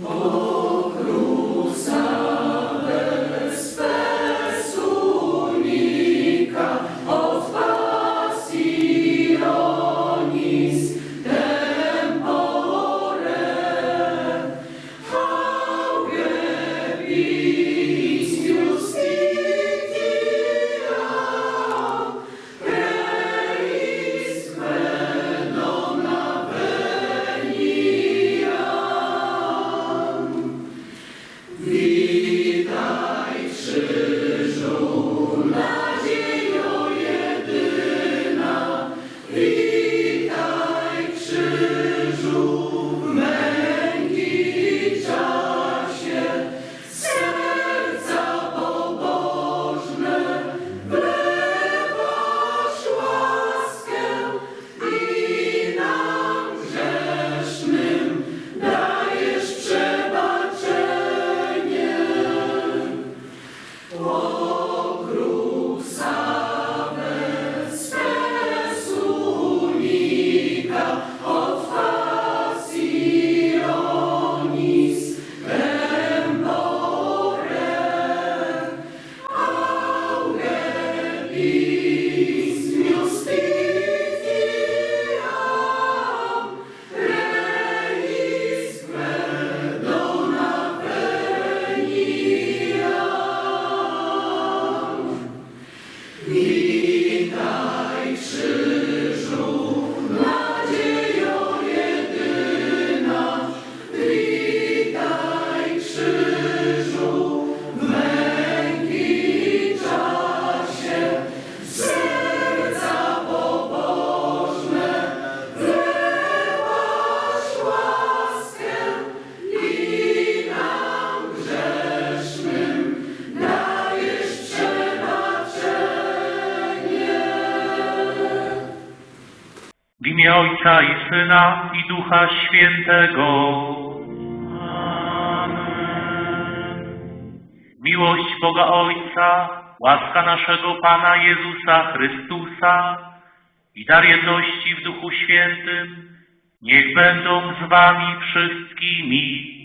W imię Ojca i Syna i Ducha Świętego. Miłość Boga Ojca, łaska naszego Pana Jezusa Chrystusa i dar jedności w Duchu Świętym niech będą z wami wszystkimi.